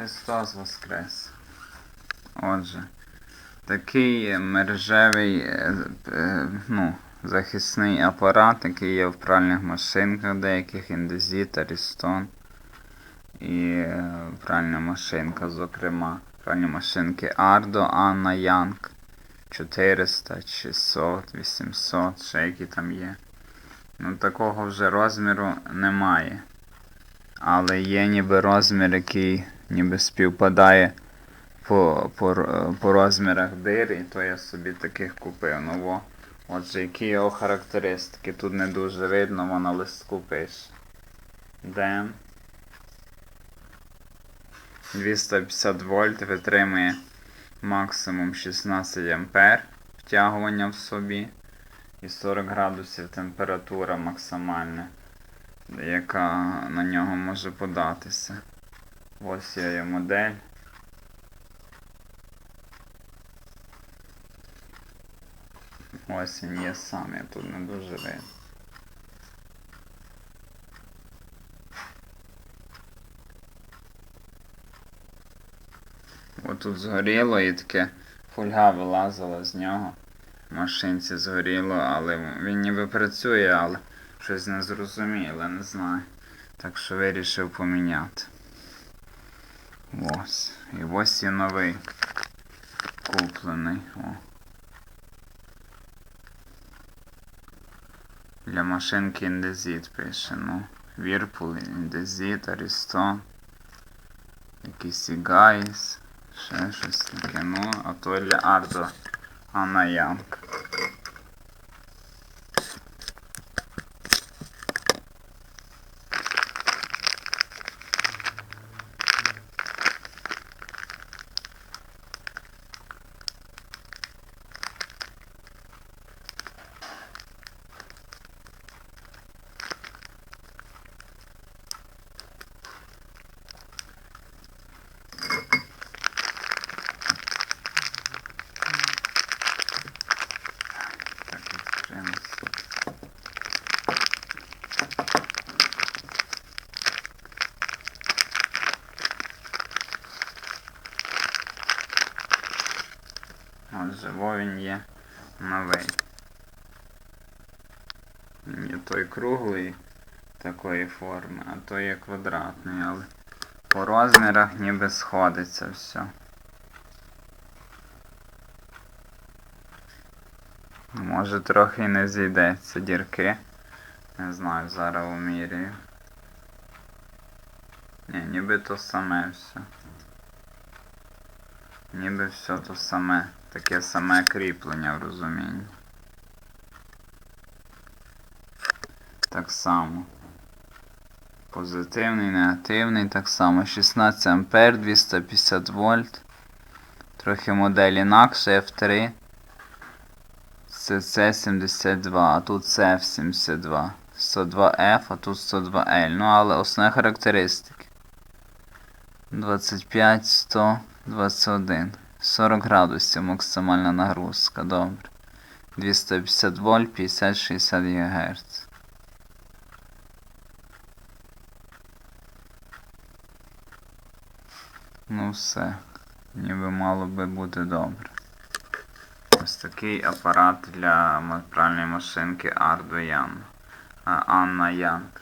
Христос Воскрес. Отже, такий мережевий е, е, ну, захисний апарат, який є в пральних машинках деяких індезіт, Арістон. І е, пральна машинка, зокрема, пральні машинки Ардо, Анна Янг 400, 600, 800, ще які там є. Ну такого вже розміру немає. Але є ніби розмір, який ніби співпадає по, по, по розмірах дир, і то я собі таких купив. Ну, во. Отже, які його характеристики. Тут не дуже видно, воно на листку пише. Дем. 250 вольт витримує максимум 16 ампер втягування в собі. І 40 градусів температура максимальна, яка на нього може податися. Ось є її модель. Ось він є сам, я тут не дуже видно. Отут згоріло і таке фольга вилазила з нього. Машинці згоріло, але він ніби працює, але щось незрозуміле, не знаю. Так що вирішив поміняти. Ось. І ось є новий куплений. О. Для машинки індезіт пише, ну. Вірпул, індезіт, Арістон. Якийсь Ігайс. Ще щось таке. Ну, а то для Ардо Анна Отже, во він є новий. Він є той круглий такої форми, а той є квадратний, але по розмірах ніби сходиться все. Може трохи й не зійдеться дірки. Не знаю, зараз уміряю. Ні, ніби то саме все. Ніби все то саме. Таке саме кріплення в розумінні. Так само. Позитивний, негативний, так само. 16 ампер, 250 вольт. Трохи модель інакше F3. Це C72, а тут CF72. 102F, а тут 102L. Ну, але основні характеристики. 25, 100, 21. 40 градусів максимальна нагрузка, добре. 250 вольт, 50-60 ГГц. Ну все. Ніби мало би бути добре. Ось такий апарат для пральної машинки. А, Анна Янг.